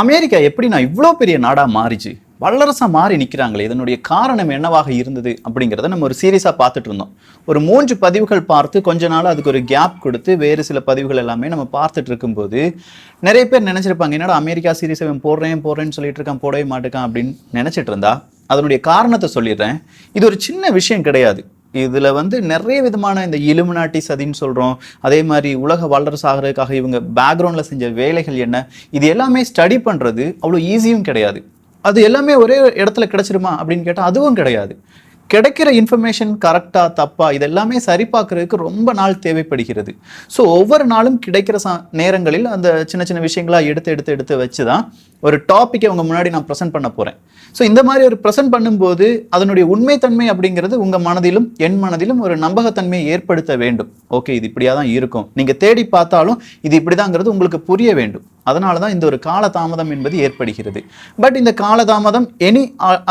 America எப்படி நான் இவ்வளோ பெரிய நாடாக மாறிச்சு? வல்லரசாக மாறி நிற்கிறாங்களே இதனுடைய காரணம் என்னவாக இருந்தது அப்படிங்கிறத நம்ம ஒரு சீரியஸாக பார்த்துட்டு இருந்தோம். ஒரு மூன்று பதிவுகள் பார்த்து கொஞ்ச நாள் அதுக்கு ஒரு கேப் கொடுத்து வேறு சில பதிவுகள் எல்லாமே நம்ம பார்த்துட்டு இருக்கும்போது நிறைய பேர் நினச்சிருப்பாங்க என்னடா அமெரிக்கா சீரியஸ் அவன் போடுறேன் போடுறேன்னு சொல்லிட்டு இருக்கான் போடவே மாட்டேக்கான் அப்படின்னு நினச்சிட்டு இருந்தா அதனுடைய காரணத்தை சொல்லிடுறேன். இது ஒரு சின்ன விஷயம் கிடையாது. இதில் வந்து நிறைய விதமான இந்த இலுமினாட்டி சதின்னு சொல்றோம். அதே மாதிரி உலக வல்லரசு ஆகிறதுக்காக இவங்க பேக்ரவுண்டில் செஞ்ச வேலைகள் என்ன? இது எல்லாமே ஸ்டடி பண்றது அவ்வளோ ஈஸியும் கிடையாது. அது எல்லாமே ஒரே இடத்துல கிடைச்சிருமா அப்படின்னு கேட்டால் அதுவும் கிடையாது. கிடைக்கிற இன்ஃபர்மேஷன் கரெக்டாக தப்பா இதெல்லாமே சரி பார்க்குறதுக்கு ரொம்ப நாள் தேவைப்படுகிறது. ஸோ ஒவ்வொரு நாளும் கிடைக்கிற ச நேரங்களில் அந்த சின்ன சின்ன விஷயங்களாக எடுத்து எடுத்து எடுத்து வச்சு தான் ஒரு டாப்பிக்கை உங்கள் முன்னாடி நான் ப்ரெசென்ட் பண்ண போகிறேன் ஸோ இந்த மாதிரி ஒரு ப்ரெசென்ட் பண்ணும்போது அதனுடைய உண்மைத்தன்மை அப்படிங்கிறது உங்கள் மனதிலும் என் மனதிலும் ஒரு நம்பகத்தன்மையை ஏற்படுத்த வேண்டும். ஓகே இது இப்படியாக தான் இருக்கும். நீங்கள் தேடி பார்த்தாலும் இது இப்படிதாங்கிறது உங்களுக்கு புரிய வேண்டும். அதனால தான் இந்த ஒரு காலதாமதம் என்பது ஏற்படுகிறது. பட் இந்த காலதாமதம் எனி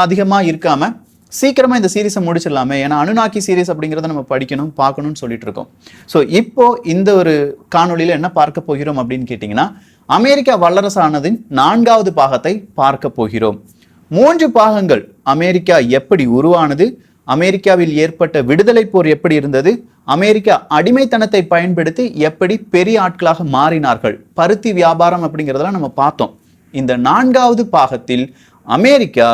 அதிகமாக இருக்காமல் சீக்கிரமாக இந்த சீரீஸை முடிச்சிடலாமே. ஏன்னா அனுநாக்கி சீரிஸ் அப்படிங்கிறத நம்ம படிக்கணும் பார்க்கணும்னு சொல்லிட்டு இருக்கோம் ஸோ இப்போ இந்த ஒரு காணொலியில் என்ன பார்க்க போகிறோம் அப்படின்னு கேட்டிங்கன்னா அமெரிக்கா வல்லரசானதின் நான்காவது பாகத்தை பார்க்க போகிறோம். மூன்று பாகங்கள் அமெரிக்கா எப்படி உருவானது அமெரிக்காவில் ஏற்பட்ட விடுதலை போர் எப்படி இருந்தது அமெரிக்கா அடிமைத்தனத்தை பயன்படுத்தி எப்படி பெரிய ஆட்களாக மாறினார்கள் பருத்தி வியாபாரம் அப்படிங்கிறதெல்லாம் நம்ம பார்த்தோம். இந்த நான்காவது பாகத்தில் அமெரிக்கா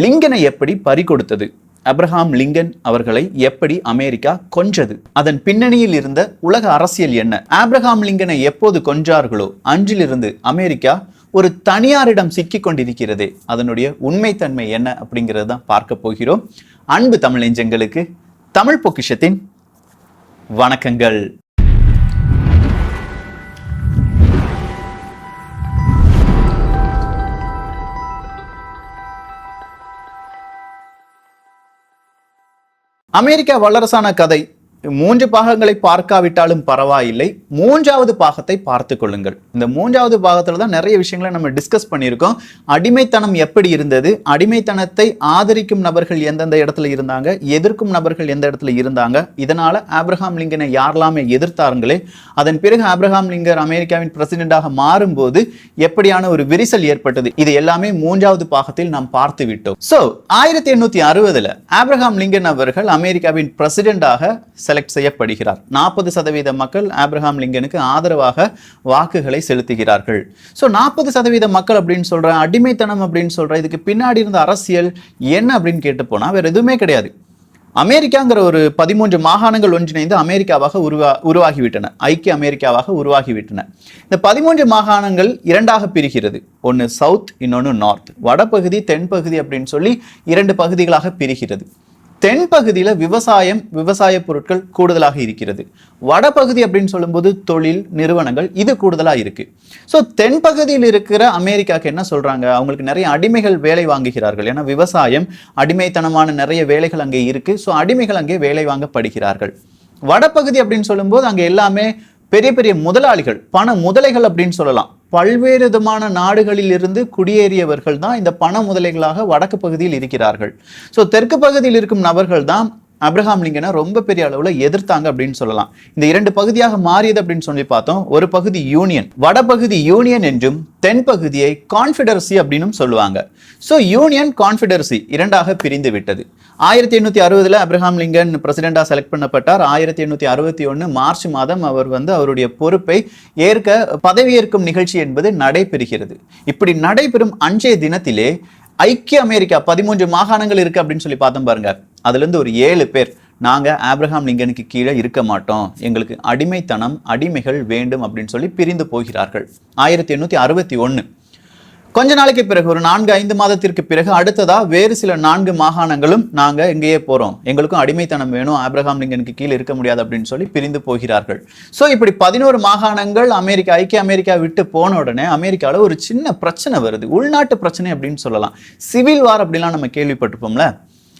லிங்கனை எப்படி பறிகொடுத்தது? அப்ரஹாம் லிங்கன் அவர்களை எப்படி அமெரிக்கா கொன்றது? அதன் பின்னணியில் இருந்த உலக அரசியல் என்ன? ஆப்ரஹாம் லிங்கனை எப்போது கொன்றார்களோ அன்றிலிருந்து அமெரிக்கா ஒரு தனியாரிடம் சிக்கி கொண்டிருக்கிறதே அதனுடைய உண்மைத்தன்மை என்ன அப்படிங்கிறது தான் பார்க்க போகிறோம். அன்பு தமிழ் நெஞ்சங்களுக்கு தமிழ் பொக்கிஷத்தின் வணக்கங்கள். அமெரிக்கா வல்லரசான கதை. மூன்று பாகங்களை பார்க்காவிட்டாலும் பரவாயில்லை. மூன்றாவது பாகத்தை பார்த்து கொள்ளுங்கள். இந்த மூன்றாவது பாகத்துல தான் நிறைய விஷயங்களை நம்ம டிஸ்கஸ் பண்ணியிருக்கோம். அடிமைத்தனம் எப்படி இருந்தது? அடிமைத்தனத்தை ஆதரிக்கும் நபர்கள் எந்தெந்த இடத்துல இருந்தாங்க? எதிர்க்கும் நபர்கள் எந்த இடத்துல இருந்தாங்க? இதனால ஆப்ரஹாம் லிங்கனை யாரெல்லாமே எதிர்த்தாருங்களே? அதன் பிறகு ஆப்ரஹாம் லிங்கர் அமெரிக்காவின் பிரசிடென்டாக மாறும்போது எப்படியான ஒரு விரிசல் ஏற்பட்டது? இது எல்லாமே மூன்றாவது பாகத்தில் நாம் பார்த்து விட்டோம். சோ ஆயிரத்தி எண்ணூத்தி அறுபதுல ஆப்ரஹாம் லிங்கன் அவர்கள் அமெரிக்காவின் பிரசிடென்டாக செலக்ட் செய்யப்படுகிறார். நாற்பது சதவீத மக்கள் ஆப்ரஹாம் லிங்கனுக்கு ஆதரவாக வாக்குகளை செலுத்துகிறார்கள். ஸோ நாற்பது சதவீத மக்கள் அப்படின்னு சொல்ற அடிமைத்தனம் அப்படின்னு சொல்கிறேன் இதுக்கு பின்னாடி இருந்த அரசியல் என்ன அப்படின்னு கேட்டு போனால் வேறு எதுவுமே கிடையாது. அமெரிக்காங்கிற ஒரு பதிமூன்று மாகாணங்கள் ஒன்றிணைந்து அமெரிக்காவாக உருவா உருவாகிவிட்டன. ஐக்கிய அமெரிக்காவாக உருவாகிவிட்டன. இந்த பதிமூன்று மாகாணங்கள் இரண்டாக பிரிகிறது. ஒன்று சவுத் இன்னொன்று நார்த். வடபகுதி தென்பகுதி அப்படின்னு சொல்லி இரண்டு பகுதிகளாக பிரிகிறது. தென்பகுதியில் விவசாயம் விவசாய பொருட்கள் கூடுதலாக இருக்கிறது. வடபகுதி அப்படின்னு சொல்லும்போது தொழில் நிறுவனங்கள் இது கூடுதலாக இருக்குது ஸோ தென்பகுதியில் இருக்கிற அமெரிக்காக்கு என்ன சொல்கிறாங்க அவங்களுக்கு நிறைய அடிமைகள் வேலை வாங்குகிறார்கள். ஏன்னா விவசாயம் அடிமைத்தனமான நிறைய வேலைகள் அங்கே இருக்குது ஸோ அடிமைகள் அங்கே வேலை வாங்கப்படுகிறார்கள். வடபகுதி அப்படின்னு சொல்லும்போது அங்கே எல்லாமே பெரிய பெரிய முதலாளிகள் பண முதலைகள் அப்படின்னு சொல்லலாம். பல்வேறு விதமான நாடுகளில் இருந்து குடியேறியவர்கள் தான் இந்த பண முதலைகளாக வடக்கு பகுதியில் இருக்கிறார்கள். ஸோ தெற்கு பகுதியில் இருக்கும் நபர்கள் தான் அப்ரஹாம் லிங்கனை ரொம்ப பெரிய அளவில் எதிர்த்தாங்க அப்படின்னு சொல்லலாம். இந்த இரண்டு பகுதியாக மாறியது அப்படின்னு சொல்லி பார்த்தோம். ஒரு பகுதி யூனியன் வடபகுதி யூனியன் என்றும் தென்பகுதியை கான்ஃபிடரசி அப்படின்னும் சொல்லுவாங்க. ஸோ யூனியன் கான்ஃபிடரசி இரண்டாக பிரிந்து விட்டது. ஆயிரத்தி எண்ணூற்றி அறுபதுல அப்ரஹாம் லிங்கன் பிரசிடெண்டாக செலக்ட் பண்ணப்பட்டார். ஆயிரத்தி எண்ணூற்றி அறுபத்தி ஒன்று மார்ச் மாதம் அவர் வந்து அவருடைய பொறுப்பை ஏற்க பதவியேற்கும் நிகழ்ச்சி என்பது நடைபெறுகிறது. இப்படி நடைபெறும் அன்றைய தினத்திலே ஐக்கிய அமெரிக்கா பதிமூன்று மாகாணங்கள் இருக்கு அப்படின்னு சொல்லி பார்த்தோம் பாருங்க. அதுலேருந்து ஒரு ஏழு பேர் நாங்கள் ஆப்ரஹாம் லிங்கனுக்கு கீழே இருக்க மாட்டோம். எங்களுக்கு அடிமைத்தனம் அடிமைகள் வேண்டும் அப்படின்னு சொல்லி பிரிந்து போகிறார்கள். ஆயிரத்தி எண்ணூற்றி அறுபத்தி ஒன்று கொஞ்ச நாளைக்கு பிறகு ஒரு நான்கு ஐந்து மாதத்திற்கு பிறகு அடுத்ததா வேறு சில நான்கு மாகாணங்களும் நாங்கள் எங்கேயே போகிறோம் எங்களுக்கும் அடிமைத்தனம் வேணும் ஆப்ரஹாம் லிங்கனுக்கு கீழே இருக்க முடியாது அப்படின்னு சொல்லி பிரிந்து போகிறார்கள். ஸோ இப்படி பதினோரு மாகாணங்கள் அமெரிக்கா ஐக்கிய அமெரிக்கா விட்டு போன உடனே அமெரிக்காவில் ஒரு சின்ன பிரச்சனை வருது. உள்நாட்டு பிரச்சனை அப்படின்னு சொல்லலாம். சிவில் வார் அப்படிலாம் நம்ம கேள்விப்பட்டிருப்போம்ல.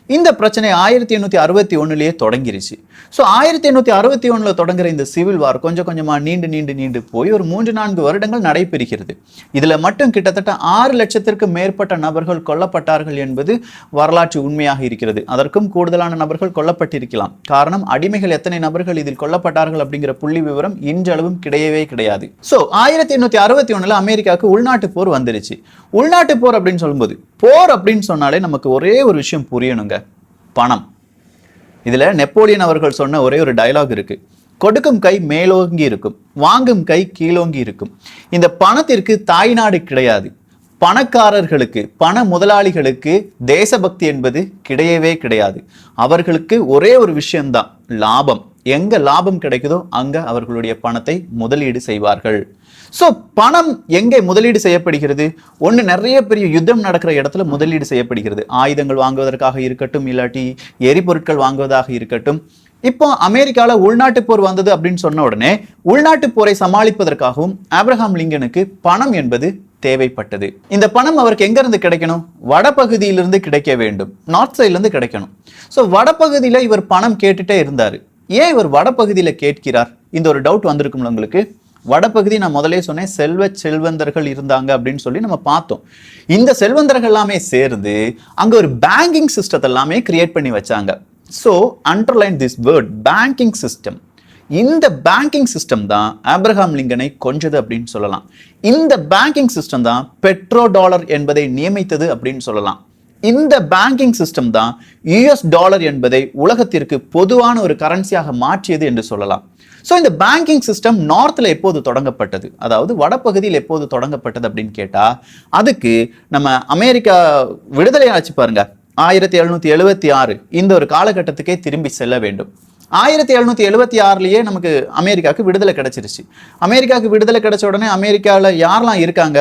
இந்த பிரச்சனை ஆயிரத்தி எண்ணூற்றி அறுபத்தி ஒன்றுலேயே தொடங்கிருச்சு. ஸோ ஆயிரத்தி எண்ணூற்றி அறுபத்தி ஒன்றில் தொடங்குற இந்த சிவில் வார் கொஞ்சம் கொஞ்சமாக நீண்டு நீண்டு நீண்டு போய் ஒரு மூன்று நான்கு வருடங்கள் நடைபெறுகிறது. இதில் மட்டும் கிட்டத்தட்ட ஆறு லட்சத்திற்கு மேற்பட்ட நபர்கள் கொல்லப்பட்டார்கள் என்பது வரலாற்று உண்மையாக இருக்கிறது. அதற்கும் கூடுதலான நபர்கள் கொல்லப்பட்டிருக்கலாம். காரணம் அடிமைகள் எத்தனை நபர்கள் இதில் கொல்லப்பட்டார்கள் அப்படிங்கிற புள்ளி விவரம் இன்றளவும் கிடையவே கிடையாது. ஸோ ஆயிரத்தி எண்ணூற்றி அறுபத்தி ஒன்றில் அமெரிக்காவுக்கு உள்நாட்டு போர் வந்துருச்சு. உள்நாட்டு போர் அப்படின்னு சொல்லும்போது போர் அப்படின்னு சொன்னாலே நமக்கு ஒரே ஒரு விஷயம் புரியணுங்க. பணம். இதில் நெப்போலியன் அவர்கள் சொன்ன ஒரே ஒரு டயலாக் இருக்குது கொடுக்கும் கை மேலோங்கி இருக்கும். வாங்கும் கை கீழோங்கி இருக்கும். இந்த பணத்திற்கு தாய்நாடு கிடையாது. பணக்காரர்களுக்கு பண முதலாளிகளுக்கு தேசபக்தி என்பது கிடையவே கிடையாது. அவர்களுக்கு ஒரே ஒரு விஷயம்தான் லாபம். எங்க லாபம் கிடைக்குதோ அங்க அவர்களுடைய பணத்தை முதலீடு செய்வார்கள். ஸோ பணம் எங்கே முதலீடு செய்யப்படுகிறது? ஒன்று நிறைய பெரிய யுத்தம் நடக்கிற இடத்துல முதலீடு செய்யப்படுகிறது. ஆயுதங்கள் வாங்குவதற்காக இருக்கட்டும் இல்லாட்டி எரிபொருட்கள் வாங்குவதாக இருக்கட்டும். இப்போ அமெரிக்காவில் உள்நாட்டு போர் வந்தது அப்படின்னு சொன்ன உடனே உள்நாட்டு போரை சமாளிப்பதற்காகவும் ஆப்ரஹாம் லிங்கனுக்கு பணம் என்பது தேவைப்பட்டது. இந்த பணம் அவருக்கு எங்கேருந்து கிடைக்கணும்? வடபகுதியிலிருந்து கிடைக்க வேண்டும். நார்த் சைட்லேருந்து கிடைக்கணும். ஸோ வடபகுதியில் இவர் பணம் கேட்டுட்டே இருந்தார். ஏன் இவர் வடபகுதியில் கேட்கிறார்? இந்த ஒரு டவுட் வந்திருக்கும்ல உங்களுக்கு? வடபகுதி நான் முதலே சொன்னேன் செல்வ செல்வந்தர்கள் இருந்தாங்க அப்படின்னு சொல்லி நம்ம பார்த்தோம். இந்த செல்வந்தர்கள் எல்லாமே சேர்ந்து அங்கே ஒரு பேங்கிங் சிஸ்டத்தை எல்லாமே கிரியேட் பண்ணி வச்சாங்க. So underline this word banking system இந்த பேங்கிங் சிஸ்டம் தான் ஆப்ரஹாம் லிங்கனை கொஞ்சது அப்படின்னு சொல்லலாம். இந்த பேங்கிங் சிஸ்டம் தான் பெட்ரோ டாலர் என்பதை நியமித்தது அப்படின்னு சொல்லலாம். இந்த பேங்கிங் சிஸ்டம் தான் யுஎஸ் டாலர் என்பதை உலகத்திற்கு பொதுவான ஒரு கரன்சியாக மாற்றியது என்று சொல்லலாம். ஸோ இந்த பேங்கிங் சிஸ்டம் நார்த்தில் எப்போது தொடங்கப்பட்டது? அதாவது வடப்பகுதியில் எப்போது தொடங்கப்பட்டது அப்படின்னு கேட்டால் அதுக்கு நம்ம அமெரிக்கா விடுதலை ஆச்சு பாருங்க. ஆயிரத்தி எழுநூற்றி எழுபத்தி ஆறு. இந்த ஒரு காலகட்டத்துக்கே திரும்பி செல்ல வேண்டும். ஆயிரத்தி எழுநூற்றி எழுபத்தி ஆறுலேயே நமக்கு அமெரிக்காவுக்கு விடுதலை கிடைச்சிருச்சு. அமெரிக்காவுக்கு விடுதலை கிடச்ச உடனே அமெரிக்காவில் யாரெல்லாம் இருக்காங்க?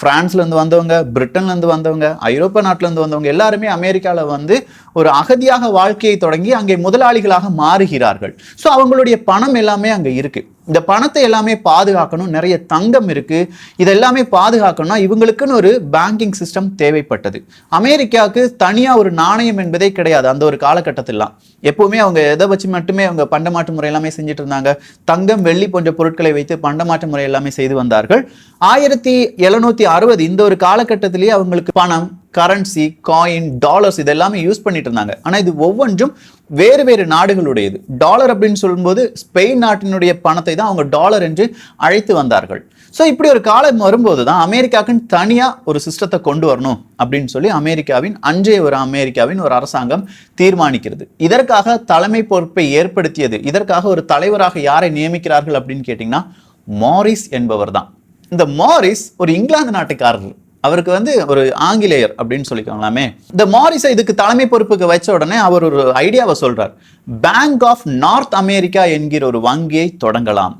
ஃப்ரான்ஸ்லேருந்து வந்தவங்க பிரிட்டன்லேருந்து வந்தவங்க ஐரோப்பா நாட்டிலேருந்து வந்தவங்க எல்லாருமே அமெரிக்காவில் வந்து ஒரு அகதியாக வாழ்க்கையை தொடங்கி அங்கே முதலாளிகளாக மாறுகிறார்கள். ஸோ அவங்களுடைய பணம் எல்லாமே அங்கே இருக்குது இந்த பணத்தை எல்லாமே பாதுகாக்கணும் நிறைய தங்கம் இருக்கு. இதெல்லாமே பாதுகாக்கணும்னா இவங்களுக்குன்னு ஒரு பேங்கிங் சிஸ்டம் தேவைப்பட்டது. அமெரிக்காவுக்கு தனியாக ஒரு நாணயம் என்பதே கிடையாது அந்த ஒரு காலகட்டத்திலாம் எப்பவுமே அவங்க எதை வச்சு மட்டுமே அவங்க பண்டமாற்று முறை எல்லாமே செஞ்சுட்டு இருந்தாங்க. தங்கம் வெள்ளி போன்ற பொருட்களை வைத்து பண்டமாற்று முறை எல்லாமே செய்து வந்தார்கள். ஆயிரத்தி எழுநூத்தி அறுபது இந்த ஒரு காலகட்டத்திலேயே அவங்களுக்கு பணம் கரன்சி காயின் டாலர்ஸ் இதெல்லாமே யூஸ் பண்ணிட்டு இருந்தாங்க. ஆனால் இது ஒவ்வொன்றும் வேறு வேறு நாடுகளுடையது. டாலர் அப்படின்னு சொல்லும்போது ஸ்பெயின் நாட்டினுடைய பணத்தை தான் அவங்க டாலர் என்று அழைத்து வந்தார்கள். ஸோ இப்படி ஒரு காலம் வரும்போது தான் அமெரிக்காவுக்குன்னு தனியாக ஒரு சிஸ்டத்தை கொண்டு வரணும் அப்படின்னு சொல்லி அமெரிக்காவின் அன்றைய ஒரு அமெரிக்காவின் ஒரு அரசாங்கம் தீர்மானிக்கிறது. இதற்காக தலைமை பொறுப்பை ஏற்படுத்தியது இதற்காக ஒரு தலைவராக யாரை நியமிக்கிறார்கள் அப்படின்னு கேட்டிங்கன்னா மாரிஸ் என்பவர் தான். இந்த மாரிஸ் ஒரு இங்கிலாந்து நாட்டுக்காரர். அவருக்கு வந்து ஒரு ஆங்கிலேயர் அப்படின்னு சொல்லிக்கலாமே இந்த மாரிஸை இதுக்கு தலைமை பொறுப்புக்கு வச்ச உடனே அவர் ஒரு ஐடியாவை சொல்றார். பேங்க் ஆஃப் நார்த் அமெரிக்கா என்கிற ஒரு வங்கியை தொடங்கலாம்.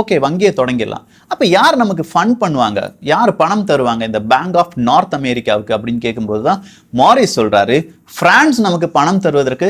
ஓகே வங்கியை தொடங்கிடலாம். அப்போ யார் நமக்கு ஃபண்ட் பண்ணுவாங்க? யார் பணம் தருவாங்க இந்த பேங்க் ஆஃப் நார்த் அமெரிக்காவுக்கு அப்படின்னு கேட்கும்போது தான் மாரிஸ் சொல்கிறாரு ஃப்ரான்ஸ் நமக்கு பணம் தருவதற்கு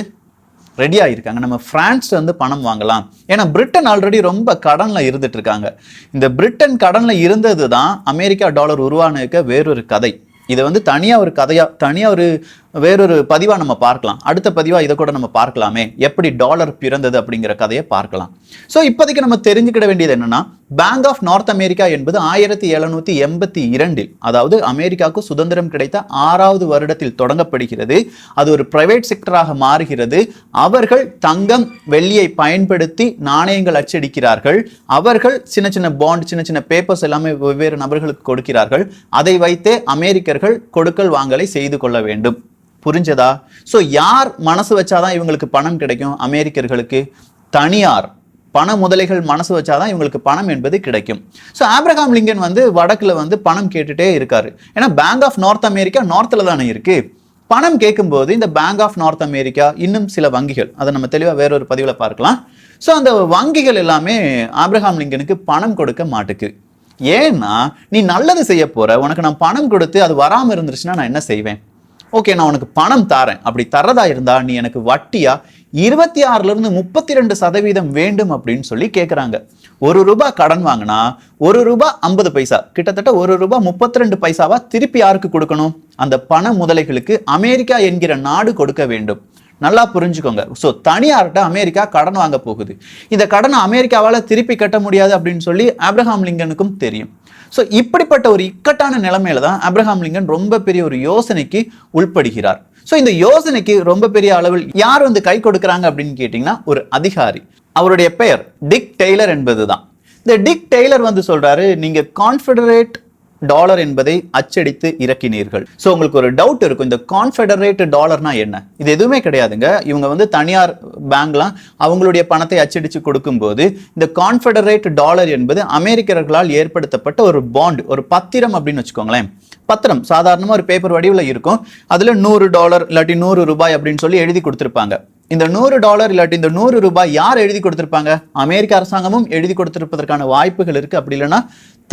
ரெடி ஆகியிருக்காங்க நம்ம பிரான்ஸ்ல இருந்து பணம் வாங்கலாம். ஏன்னா பிரிட்டன் ஆல்ரெடி ரொம்ப கடனில் இருந்துட்டு இருக்காங்க இந்த பிரிட்டன் கடனில் இருந்தது தான் அமெரிக்கா டாலர் உருவானதுக்கு வேறொரு கதை. இதை வந்து தனியாக ஒரு கதையாக தனியாக ஒரு வேறொரு பதிவாக நம்ம பார்க்கலாம். அடுத்த பதிவாக இதை கூட நம்ம பார்க்கலாமே. எப்படி டாலர் பிறந்தது அப்படிங்கிற கதையை பார்க்கலாம். ஸோ இப்போதைக்கு நம்ம தெரிஞ்சுக்கிட வேண்டியது என்னென்னா பேங்க் ஆஃப் நார்த் அமெரிக்கா என்பது ஆயிரத்தி எழுநூற்றி எண்பத்தி இரண்டில் அதாவது அமெரிக்காவுக்கு சுதந்திரம் கிடைத்த ஆறாவது வருடத்தில் தொடங்கப்படுகிறது. அது ஒரு பிரைவேட் செக்டராக மாறுகிறது. அவர்கள் தங்கம் வெள்ளியை பயன்படுத்தி நாணயங்கள் அச்சடிக்கிறார்கள். அவர்கள் சின்ன சின்ன பாண்ட் சின்ன சின்ன பேப்பர்ஸ் எல்லாமே வெவ்வேறு நபர்களுக்கு கொடுக்கிறார்கள். அதை வைத்தே அமெரிக்கர்கள் கொடுக்கல் வாங்கலை செய்து கொள்ள வேண்டும். புரிஞ்சதா? ஸோ யார் மனசு வச்சாதான் இவங்களுக்கு பணம் கிடைக்கும்? அமெரிக்கர்களுக்கு தனியார் பண முதலைகள் மனசு வச்சாதான் இவங்களுக்கு பணம் என்பது கிடைக்கும். ஸோ ஆப்ரஹாம் லிங்கன் வந்து வடக்கில் வந்து பணம் கேட்டுட்டே இருக்காரு. ஏன்னா பேங்க் ஆஃப் நார்த் அமெரிக்கா நார்த்தில் தானே இருக்கு. பணம் கேட்கும்போது இந்த பேங்க் ஆஃப் நார்த் அமெரிக்கா இன்னும் சில வங்கிகள் அதை நம்ம தெளிவாக வேறொரு பதிவில் பார்க்கலாம். ஸோ அந்த வங்கிகள் எல்லாமே ஆப்ரஹாம் லிங்கனுக்கு பணம் கொடுக்க மாட்டுக்கு. ஏன்னா நீ நல்லது செய்ய போகிற உனக்கு நான் பணம் கொடுத்து அது வராமல் இருந்துருச்சுன்னா நான் என்ன செய்வேன்? ஓகே நான் உனக்கு பணம் தாரேன். அப்படி தரதா இருந்தா நீ எனக்கு வட்டியா இருபத்தி ஆறுல இருந்து முப்பத்தி ரெண்டு சதவீதம் வேண்டும் அப்படின்னு சொல்லி கேட்குறாங்க ஒரு ரூபாய் கடன் வாங்கினா ஒரு ரூபாய் ஐம்பது பைசா கிட்டத்தட்ட ஒரு ரூபாய் முப்பத்தி ரெண்டு பைசாவா திருப்பி யாருக்கு கொடுக்கணும்? அந்த பண முதலைகளுக்கு அமெரிக்கா என்கிற நாடு கொடுக்க வேண்டும். நல்லா புரிஞ்சுக்கோங்க. ஸோ தனியார்கிட்ட அமெரிக்கா கடன் வாங்க போகுது. இந்த கடனை அமெரிக்காவால் திருப்பி கட்ட முடியாது அப்படின்னு சொல்லி ஆப்ரஹாம் லிங்கனுக்கும் தெரியும். ஸோ இப்படிப்பட்ட ஒரு இக்கட்டான நிலைமையில தான் அப்ரஹாம் லிங்கன் ரொம்ப பெரிய ஒரு யோசனைக்கு உள்படுகிறார். ஸோ இந்த யோசனைக்கு ரொம்ப பெரிய அளவில் யார் வந்து கை கொடுக்குறாங்க அப்படின்னு கேட்டிங்கன்னா ஒரு அதிகாரி. அவருடைய பெயர் டிக் டெய்லர் என்பது தான் இந்த டிக் டெய்லர் வந்து சொல்கிறாரு நீங்கள் கான்ஃபெடரேட் டாலர் என்பதை அச்சடித்து இறக்கினீர்கள். ஸோ உங்களுக்கு ஒரு டவுட் இருக்கும். இந்த கான்ஃபெடரேட் டாலர்னா என்ன? இது எதுவுமே கிடையாதுங்க. இவங்க வந்து தனியார் பேங்க்லாம் அவங்களுடைய பணத்தை அச்சடித்து கொடுக்கும்போது இந்த கான்ஃபெடரேட் டாலர் என்பது அமெரிக்கர்களால் ஏற்படுத்தப்பட்ட ஒரு பாண்ட் ஒரு பத்திரம் அப்படின்னு வச்சுக்கோங்களேன். பத்திரம் சாதாரணமாக ஒரு பேப்பர் வடிவில் இருக்கும். அதில் நூறு டாலர் இல்லாட்டி நூறு ரூபாய் அப்படின்னு சொல்லி எழுதி கொடுத்துருப்பாங்க. இந்த நூறு டாலர் இல்லாட்டி இந்த நூறு ரூபாய் யார் எழுதி கொடுத்துருப்பாங்க? அமெரிக்க அரசாங்கமும் எழுதி கொடுத்துருப்பதற்கான வாய்ப்புகள் இருக்கு. அப்படி இல்லைன்னா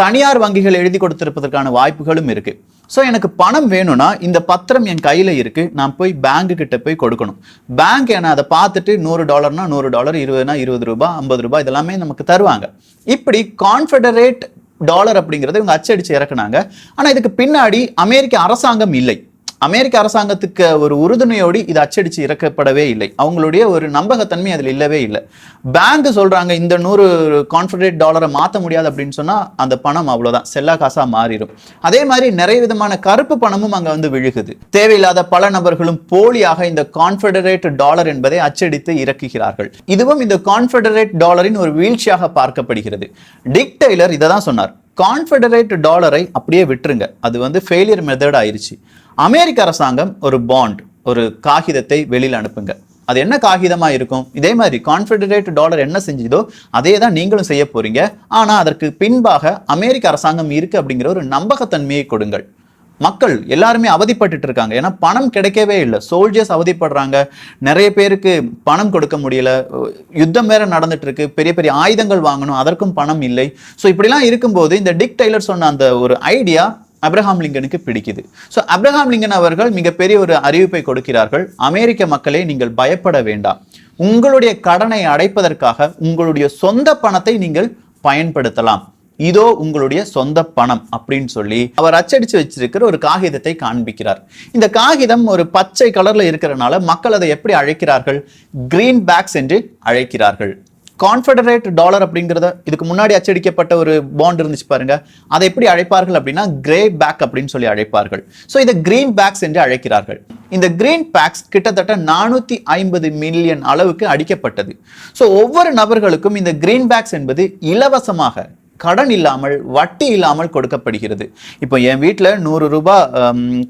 தனியார் வங்கிகள் எழுதி கொடுத்திருப்பதற்கான வாய்ப்புகளும் இருக்கு. ஸோ எனக்கு பணம் வேணும்னா இந்த பத்திரம் என் கையில் இருக்கு. நான் போய் பேங்க் கிட்ட போய் கொடுக்கணும். பேங்க் என்ன அதை பார்த்துட்டு நூறு டாலர்னா நூறு டாலர் இருபதுனா இருபது ரூபாய் ஐம்பது ரூபாய் இதெல்லாமே நமக்கு தருவாங்க. இப்படி கான்ஃபெடரேட் டாலர் அப்படிங்கிறத இவங்க அச்சடிச்சு இறக்குனாங்க. ஆனால் இதுக்கு பின்னாடி அமெரிக்க அரசாங்கம் இல்லை. அமெரிக்க அரசாங்கத்துக்கு ஒரு உறுதுணையோடு இது அச்சடிச்சு இறக்கப்படவே இல்லை. அவங்களுடைய ஒரு நம்பகத்தன்மை அதில் இல்லவே இல்லை. பேங்க் சொல்கிறாங்க இந்த நூறு கான்ஃபெடரேட் டாலரை மாற்ற முடியாது அப்படின்னு சொன்னால் அந்த பணம் அவ்வளோதான் செல்லா காசாக மாறிடும் அதே மாதிரி நிறைய விதமான கருப்பு பணமும் அங்கே வந்து விழுகுது. தேவையில்லாத பல நபர்களும் போலியாக இந்த கான்ஃபெடரேட் டாலர் என்பதை அச்சடித்து இறக்குகிறார்கள். இதுவும் இந்த கான்ஃபெடரேட் டாலரின் ஒரு வீழ்ச்சியாக பார்க்கப்படுகிறது. டிக் டெய்லர் இதை தான் சொன்னார். கான்ஃபெடரேட் டாலரை அப்படியே விட்டுருங்க. அது வந்து ஃபெயிலியர் மெத்தட் ஆயிருச்சு. அமெரிக்க அரசாங்கம் ஒரு பாண்ட் ஒரு காகிதத்தை வெளியில் அனுப்புங்க. அது என்ன காகிதமாக இருக்கும்? இதே மாதிரி கான்ஃபெடரேட் டாலர் என்ன செஞ்சதோ அதே தான் நீங்களும் செய்ய போகிறீங்க ஆனால் அதற்கு பின்பாக அமெரிக்க அரசாங்கம் இருக்குது அப்படிங்கிற ஒரு நம்பகத்தன்மையை கொடுங்கள். மக்கள் எல்லாருமே அவதிப்பட்டுட்டு இருக்காங்க. ஏன்னா பணம் கிடைக்கவே இல்லை. சோல்ஜர்ஸ் அவதிப்படுறாங்க. நிறைய பேருக்கு பணம் கொடுக்க முடியல. யுத்தம் வேற நடந்துட்டு இருக்கு. பெரிய பெரிய ஆயுதங்கள் வாங்கணும். அதற்கும் பணம் இல்லை. ஸோ இப்படிலாம் இருக்கும்போது இந்த டிக் டெய்லர் சொன்ன அந்த ஒரு ஐடியா அப்ரஹாம் லிங்கனுக்கு பிடிக்குது. ஸோ அப்ரஹாம் லிங்கன் அவர்கள் மிகப்பெரிய ஒரு அறிவிப்பை கொடுக்கிறார்கள். அமெரிக்க மக்களே நீங்கள் பயப்பட வேண்டாம். உங்களுடைய கடனை அடைப்பதற்காக உங்களுடைய சொந்த பணத்தை நீங்கள் பயன்படுத்தலாம். இதோ உங்களுடைய சொந்த பணம் அப்படின்னு சொல்லி அவர் அச்சடிச்சு வச்சிருக்கிற ஒரு காகிதத்தை காண்பிக்கிறார். இந்த காகிதம் ஒரு பச்சை கலர்ல இருக்கிறனால மக்கள் அதை எப்படி அழைக்கிறார்கள்? கிரீன் பேக்ஸ் என்று அழைக்கிறார்கள். கான்ஃபெடரேட் டாலர் அப்படிங்கிறத இதுக்கு முன்னாடி அச்சடிக்கப்பட்ட ஒரு பாண்ட் இருந்துச்சு பாருங்க. அதை எப்படி அழைப்பார்கள் அப்படின்னா கிரே பேக் அப்படின்னு சொல்லி அழைப்பார்கள். ஸோ இதை கிரீன் பேக்ஸ் என்று அழைக்கிறார்கள். இந்த கிரீன் பேக்ஸ் கிட்டத்தட்ட நானூத்தி ஐம்பது மில்லியன் அளவுக்கு அடிக்கப்பட்டது. ஸோ ஒவ்வொரு நபர்களுக்கும் இந்த கிரீன் பேக்ஸ் என்பது இலவசமாக கடன் இல்லாமல் வட்டி இல்லாமல் கொடுக்கப்படுகிறது. இப்போ என் வீட்டில் நூறு ரூபாய்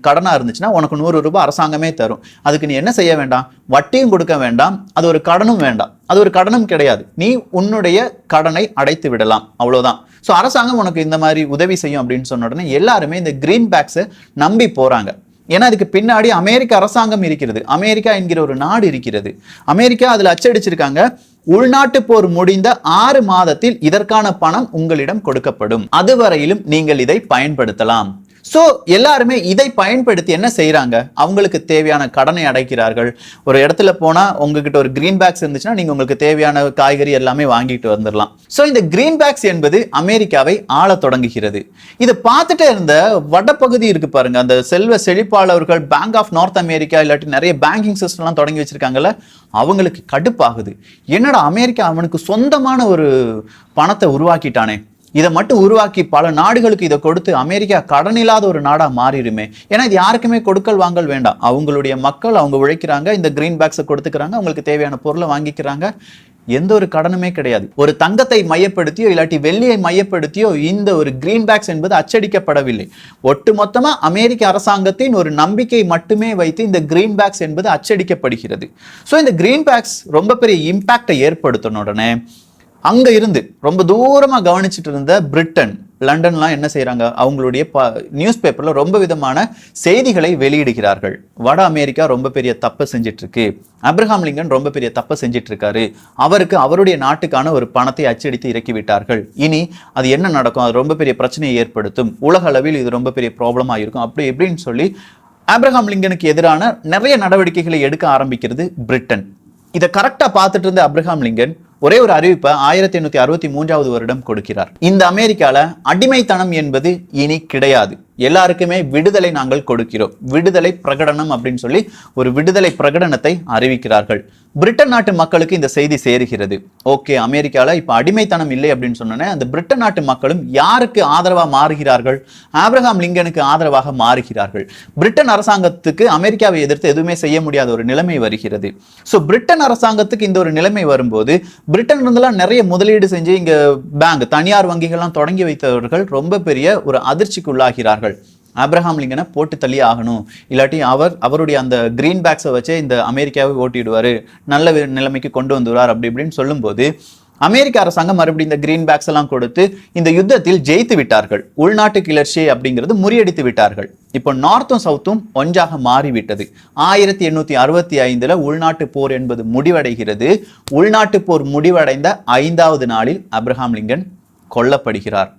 கடனாக இருந்துச்சுன்னா உனக்கு நூறு ரூபாய் அரசாங்கமே தரும். அதுக்கு நீ என்ன செய்ய வேண்டாம்? வட்டியும் கொடுக்க வேண்டாம். அது ஒரு கடனும் வேண்டாம். அது ஒரு கடனும் கிடையாது. நீ உன்னுடைய கடனை அடைத்து விடலாம். அவ்வளோதான் ஸோ அரசாங்கம் உனக்கு இந்த மாதிரி உதவி செய்யும் அப்படின்னு சொன்ன உடனே எல்லாருமே இந்த கிரீன் பேக்ஸை நம்பி போகிறாங்க ஏன்னா அதுக்கு பின்னாடி அமெரிக்க அரசாங்கம் இருக்கிறது. அமெரிக்கா என்கிற ஒரு நாடு இருக்கிறது. அமெரிக்கா அதில் அச்சடிச்சிருக்காங்க. உள்நாட்டு போர் முடிந்த ஆறு மாதத்தில் இதற்கான பணம் உங்களிடம் கொடுக்கப்படும். அதுவரையிலும் நீங்கள் இதை பயன்படுத்தலாம். ஸோ எல்லாருமே இதை பயன்படுத்தி என்ன செய்கிறாங்க அவங்களுக்கு தேவையான கடனை அடைக்கிறார்கள். ஒரு இடத்துல போனால் உங்ககிட்ட ஒரு கிரீன் பேக்ஸ் இருந்துச்சுன்னா நீங்கள் உங்களுக்கு தேவையான காய்கறி எல்லாமே வாங்கிட்டு வந்துடலாம் ஸோ இந்த கிரீன் பேக்ஸ் என்பது அமெரிக்காவை ஆள தொடங்குகிறது. இதை பார்த்துட்டே இருந்த வடப்பகுதி இருக்கு பாருங்க. அந்த செல்வ செழிப்பாளர்கள் பேங்க் ஆஃப் நார்த் அமெரிக்கா இல்லாட்டி நிறைய பேங்கிங் சிஸ்டம்லாம் தொடங்கி வச்சிருக்காங்கல்ல அவங்களுக்கு கடுப்பாகுது. என்னடா அமெரிக்கா அவனுக்கு சொந்தமான ஒரு பணத்தை உருவாக்கிட்டானே? இதை மட்டும் உருவாக்கி பல நாடுகளுக்கு இதை கொடுத்து அமெரிக்கா கடன் இல்லாத ஒரு நாடாக மாறிடுமே. ஏன்னா இது யாருக்குமே கொடுக்கல் வாங்கல் வேண்டாம். அவங்களுடைய மக்கள் அவங்க உழைக்கிறாங்க இந்த கிரீன் பேக்ஸை கொடுத்துக்கிறாங்க அவங்களுக்கு தேவையான பொருளை வாங்கிக்கிறாங்க. எந்த ஒரு கடனுமே கிடையாது. ஒரு தங்கத்தை மையப்படுத்தியோ இல்லாட்டி வெள்ளியை மையப்படுத்தியோ இந்த ஒரு கிரீன் பேக்ஸ் என்பது அச்சடிக்கப்படவில்லை. ஒட்டுமொத்தமாக அமெரிக்க அரசாங்கத்தின் ஒரு நம்பிக்கை மட்டுமே வைத்து இந்த கிரீன் பேக்ஸ் என்பது அச்சடிக்கப்படுகிறது. ஸோ இந்த கிரீன் பேக்ஸ் ரொம்ப பெரிய இம்பாக்டை ஏற்படுத்தின உடனே அங்க இருந்து ரொம்ப தூரமா கவனிச்சுட்டு இருந்த பிரிட்டன் லண்டன்லாம் என்ன செய்கிறாங்க அவங்களுடைய ப நியூஸ் பேப்பர்ல ரொம்ப விதமான செய்திகளை வெளியிடுகிறார்கள். வட அமெரிக்கா ரொம்ப பெரிய தப்பை செஞ்சிட்டு இருக்கு அப்ரஹாம் லிங்கன் ரொம்ப பெரிய தப்பை செஞ்சிட்டு இருக்காரு அவருக்கு அவருடைய நாட்டுக்கான ஒரு பணத்தை அச்சடித்து இறக்கி விட்டார்கள் இனி அது என்ன நடக்கும்? அது ரொம்ப பெரிய பிரச்சனையை ஏற்படுத்தும். உலக அளவில் இது ரொம்ப பெரிய ப்ராப்ளமா இருக்கும் அப்படி எப்படின்னு சொல்லி ஆப்ரஹாம் லிங்கனுக்கு எதிரான நிறைய நடவடிக்கைகளை எடுக்க ஆரம்பிக்கிறது பிரிட்டன். இதை கரெக்டாக பார்த்துட்டு இருந்த அப்ரஹாம் லிங்கன் ஒரே ஒரு அறிவிப்பை ஆயிரத்தி எண்ணூத்தி அறுபத்தி மூன்றாவது வருடம் கொடுக்கிறார். இந்த அமெரிக்கால அடிமைத்தனம் என்பது இனி கிடையாது. எல்லாருக்குமே விடுதலை நாங்கள் கொடுக்கிறோம். விடுதலை பிரகடனம் அப்படின்னு சொல்லி ஒரு விடுதலை பிரகடனத்தை அறிவிக்கிறார்கள். பிரிட்டன் நாட்டு மக்களுக்கு இந்த செய்தி சேருகிறது. ஓகே அமெரிக்காவில் இப்போ அடிமைத்தனம் இல்லை அப்படின்னு சொன்னோன்னே அந்த பிரிட்டன் நாட்டு மக்களும் யாருக்கு ஆதரவாக மாறுகிறார்கள்? ஆப்ரஹாம் லிங்கனுக்கு ஆதரவாக மாறுகிறார்கள். பிரிட்டன் அரசாங்கத்துக்கு அமெரிக்காவை எதிர்த்து எதுவுமே செய்ய முடியாத ஒரு நிலைமை வருகிறது. ஸோ பிரிட்டன் அரசாங்கத்துக்கு இந்த ஒரு நிலைமை வரும்போது பிரிட்டன் இருந்தெல்லாம் நிறைய முதலீடு செஞ்சு இங்கே பேங்க் தனியார் வங்கிகள்லாம் தொடங்கி வைத்தவர்கள் ரொம்ப பெரிய ஒரு அதிர்ச்சிக்கு உள்ளாகிறார்கள் ஆப்ரஹாம் லிங்கனை போட்டு தள்ளி ஆகணும். இல்லாட்டி அவர் அவருடைய அந்த கிரீன் பேக்ஸை வச்சே இந்த அமெரிக்காவை ஓட்டிடுவார். நல்ல நிலைமைக்கு கொண்டு வந்துடுவார் அப்படி இப்படின்னு சொல்லும்போது அமெரிக்க அரசாங்கம் மறுபடியும் இந்த கிரீன் பேக்ஸ் எல்லாம் கொடுத்து இந்த யுத்தத்தில் ஜெயித்து விட்டார்கள். உள்நாட்டு கிளர்ச்சி அப்படிங்கிறது முறியடித்து விட்டார்கள். இப்போ நார்த்தும் சவுத்தும் ஒன்றாக மாறிவிட்டது. ஆயிரத்தி எண்ணூற்றி அறுபத்தி ஐந்தில் உள்நாட்டு போர் என்பது முடிவடைகிறது. உள்நாட்டு போர் முடிவடைந்த ஐந்தாவது நாளில் அப்ரஹாம் லிங்கன் கொல்லப்படுகிறார்.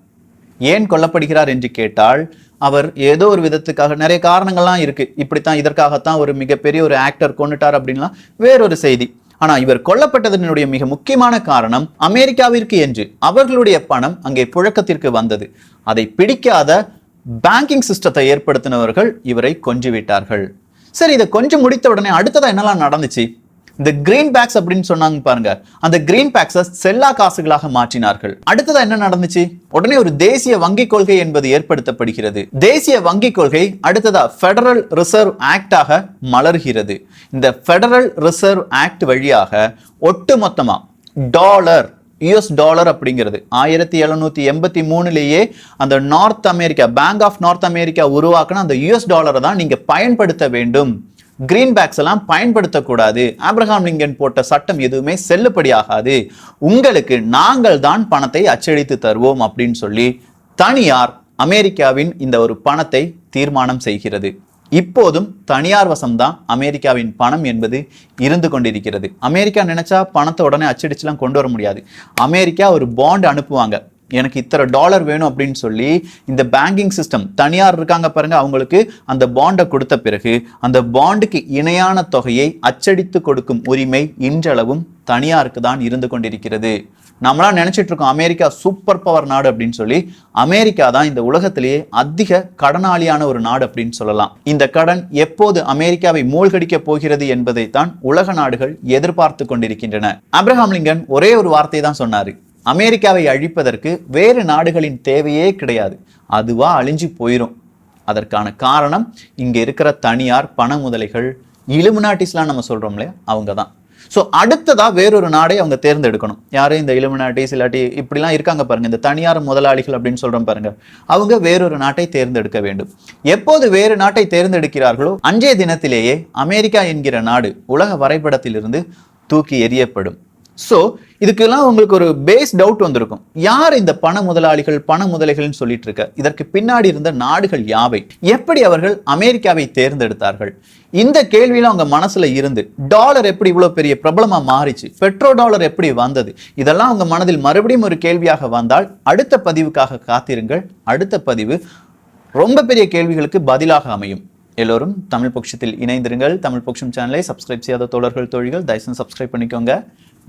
ஏன் கொல்லப்படுகிறார் என்று கேட்டால் அவர் ஏதோ ஒரு விதத்துக்காக நிறைய காரணங்கள்லாம் இருக்கு. இப்படித்தான் இதற்காகத்தான் ஒரு மிகப்பெரிய ஒரு ஆக்டர் கொண்டுட்டார் அப்படின்லாம் வேறொரு செய்தி. ஆனால் இவர் கொல்லப்பட்டதனுடைய மிக முக்கியமான காரணம் அமெரிக்காவிற்கு என்று அவர்களுடைய பணம் அங்கே புழக்கத்திற்கு வந்தது. அதை பிடிக்காத பேங்கிங் சிஸ்டத்தை ஏற்படுத்தினவர்கள் இவரை கொஞ்சிவிட்டார்கள். சரி இதை கொஞ்சம் முடித்த உடனே அடுத்ததாக என்னெல்லாம் நடந்துச்சு? இந்த கிரீன் பேக்ஸ் அப்படின்னு சொன்னாங்க பாருங்க. அந்த கிரீன் பேக்ஸை செல்லா காசுகளாக மாற்றினார்கள். அடுத்ததா என்ன நடந்துச்சு? உடனே ஒரு தேசிய வங்கி கொள்கை என்பது ஏற்படுத்தப்படுகிறது. தேசிய வங்கி கொள்கை அடுத்ததா ஃபெடரல் ரிசர்வ் ஆக்டாக மலர்கிறது. இந்த ஃபெடரல் ரிசர்வ் ஆக்ட் வழியாக ஒட்டுமொத்தமா டாலர் யுஎஸ் டாலர் அப்படிங்கிறது. ஆயிரத்தி எழுநூத்தி எண்பத்தி மூணுலேயே அந்த North America Bank of North America உருவாக்குன அந்த யுஎஸ் டாலரை தான் நீங்க பயன்படுத்த வேண்டும். கிரீன் பேக்ஸ் எல்லாம் பயன்படுத்தக்கூடாது. ஆப்ரஹாம் லிங்கன் போட்ட சட்டம் எதுவுமே செல்லுபடியாகாது உங்களுக்கு நாங்கள் தான் பணத்தை அச்சடித்து தருவோம் அப்படின்னு சொல்லி தனியார் அமெரிக்காவின் இந்த ஒரு பணத்தை தீர்மானம் செய்கிறது. இப்போதும் தனியார் வசம்தான் அமெரிக்காவின் பணம் என்பது இருந்து கொண்டிருக்கிறது. அமெரிக்கா நினைச்சா பணத்தை உடனே அச்சடிச்சுலாம் கொண்டு வர முடியாது. அமெரிக்கா ஒரு பாண்ட் அனுப்புவாங்க. எனக்கு இத்தனை டாலர் வேணும் அப்படின்னு சொல்லி இந்த பேங்கிங் சிஸ்டம் தனியார் இருக்காங்க பாருங்க அவங்களுக்கு அந்த பாண்டை கொடுத்த பிறகு அந்த பாண்டுக்கு இணையான தொகையை அச்சடித்து கொடுக்கும் உரிமை இன்றளவும் தனியாருக்கு தான் இருந்து கொண்டிருக்கிறது. நம்மளாம் நினச்சிட்டு இருக்கோம் அமெரிக்கா சூப்பர் பவர் நாடு அப்படின்னு சொல்லி. அமெரிக்கா தான் இந்த உலகத்திலேயே அதிக கடனாளியான ஒரு நாடு அப்படின்னு சொல்லலாம். இந்த கடன் எப்போது அமெரிக்காவை மூழ்கடிக்க போகிறது என்பதை தான் உலக நாடுகள் எதிர்பார்த்து கொண்டிருக்கின்றன. அப்ரஹாம் லிங்கன் ஒரே ஒரு வார்த்தை தான் சொன்னாரு. அமெரிக்காவை அழிப்பதற்கு வேறு நாடுகளின் தேவையே கிடையாது. அதுவா அழிஞ்சு போயிடும் அதற்கான காரணம் இங்கே இருக்கிற தனியார் பண முதலைகள் இலுமினாட்டிஸ்லாம் நம்ம சொல்கிறோம் இல்லையா? அவங்க தான் ஸோ அடுத்ததாக வேறொரு நாடை அவங்க தேர்ந்தெடுக்கணும். யாரும் இந்த இலுமினாட்டிஸ் இல்லாட்டி இப்படிலாம் இருக்காங்க பாருங்கள் இந்த தனியார் முதலாளிகள் அப்படின்னு சொல்கிறோம் பாருங்கள் அவங்க வேறொரு நாட்டை தேர்ந்தெடுக்க வேண்டும். எப்போது வேறு நாட்டை தேர்ந்தெடுக்கிறார்களோ அன்றைய தினத்திலேயே அமெரிக்கா என்கிற நாடு உலக வரைபடத்திலிருந்து தூக்கி எறியப்படும். ஸோ இதுக்கெல்லாம் உங்களுக்கு ஒரு பேஸ் டவுட் வந்திருக்கும். யார் இந்த பண முதலாளிகள் பண முதலைகள்னு சொல்லிட்டு இருக்க? இதற்கு பின்னாடி இருந்த நாடுகள் யாவை? எப்படி அவர்கள் அமெரிக்காவை தேர்ந்தெடுத்தார்கள்? இந்த கேள்வியில் அவங்க மனசுல இருந்து டாலர் எப்படி இவ்வளோ பெரிய பிரபலமாக மாறிச்சு? பெட்ரோ டாலர் எப்படி வந்தது? இதெல்லாம் அவங்க மனதில் மறுபடியும் ஒரு கேள்வியாக வந்தால் அடுத்த பதிவுக்காக காத்திருங்கள். அடுத்த பதிவு ரொம்ப பெரிய கேள்விகளுக்கு பதிலாக அமையும். எல்லோரும் தமிழ் பட்சத்தில் இணைந்திருங்கள். தமிழ் பொக்ஷம் சேனலை சப்ஸ்கிரைப் செய்யாத தோழர்கள் தோழிகள் தயவுசெய்து சப்ஸ்கிரைப் பண்ணிக்கோங்க.